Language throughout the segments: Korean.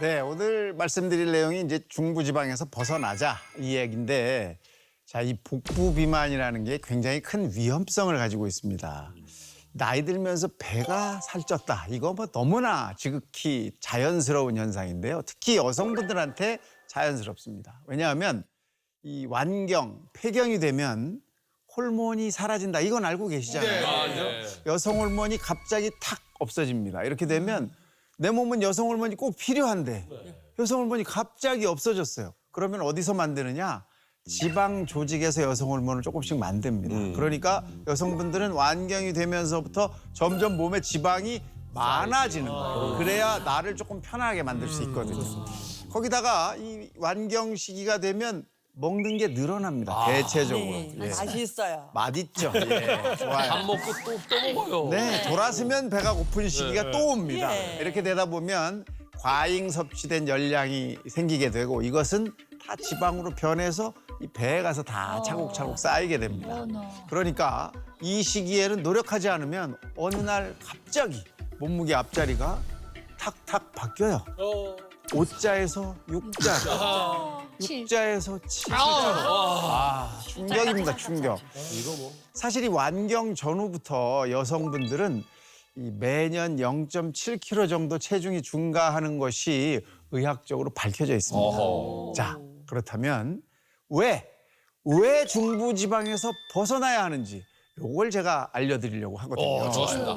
네, 오늘 말씀드릴 내용이 이제 중부지방에서 벗어나자 이 얘기인데 자, 이 복부 비만이라는 게 굉장히 큰 위험성을 가지고 있습니다. 나이 들면서 배가 살쪘다. 이거 뭐 너무나 지극히 자연스러운 현상인데요. 특히 여성분들한테 자연스럽습니다. 왜냐하면 이 완경, 폐경이 되면 호르몬이 사라진다. 이건 알고 계시잖아요. 여성 호르몬이 갑자기 탁 없어집니다. 이렇게 되면 내 몸은 여성 호르몬이 꼭 필요한데 여성 호르몬이 갑자기 없어졌어요. 그러면 어디서 만드느냐? 지방 조직에서 여성 호르몬을 조금씩 만듭니다. 그러니까 여성분들은 완경이 되면서부터 점점 몸에 지방이 많아지는 거예요. 그래야 나를 조금 편하게 만들 수 있거든요. 거기다가 이 완경 시기가 되면 먹는 게 늘어납니다. 대체적으로. 네, 예. 맛있어요. 맛있죠. 예, 좋아요. 밥 먹고 또, 또 먹어요. 네, 돌아서면 배가 고픈 시기가 네. 또 옵니다. 예. 이렇게 되다 보면 과잉 섭취된 열량이 생기게 되고 이것은 다 지방으로 변해서 이 배에 가서 다 차곡차곡 쌓이게 됩니다. 그러니까 이 시기에는 노력하지 않으면 어느 날 갑자기 몸무게 앞자리가 탁탁 바뀌어요. 오자에서 육자, 육자에서 칠자로. 아, 충격입니다, 충격. 사실 이 완경 전후부터 여성분들은 이 매년 0.7kg 정도 체중이 증가하는 것이 의학적으로 밝혀져 있습니다. 어허. 자, 그렇다면 왜, 왜 중부지방에서 벗어나야 하는지 요걸 제가 알려드리려고 하거든요. 어, 좋습니다.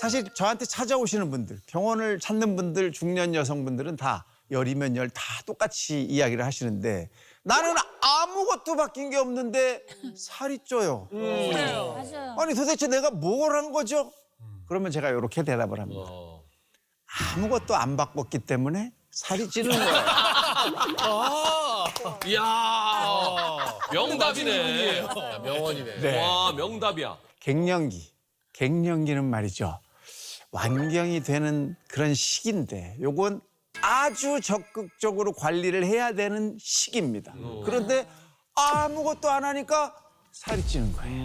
사실 저한테 찾아오시는 분들, 병원을 찾는 분들, 중년 여성분들은 다 열이면 열 다 똑같이 이야기를 하시는데 나는 아무것도 바뀐 게 없는데 살이 쪄요. 맞아요. 아니 도대체 내가 뭘 한 거죠? 그러면 제가 이렇게 대답을 합니다. 어. 아무것도 안 바꿨기 때문에 살이 찌는 거예요. 이야. 명답이네. 명언이네. 네. 와, 명답이야. 갱년기. 갱년기는 말이죠. 완경이 되는 그런 시기인데 요건 아주 적극적으로 관리를 해야 되는 시기입니다. 그런데 아무것도 안 하니까 살이 찌는 거예요.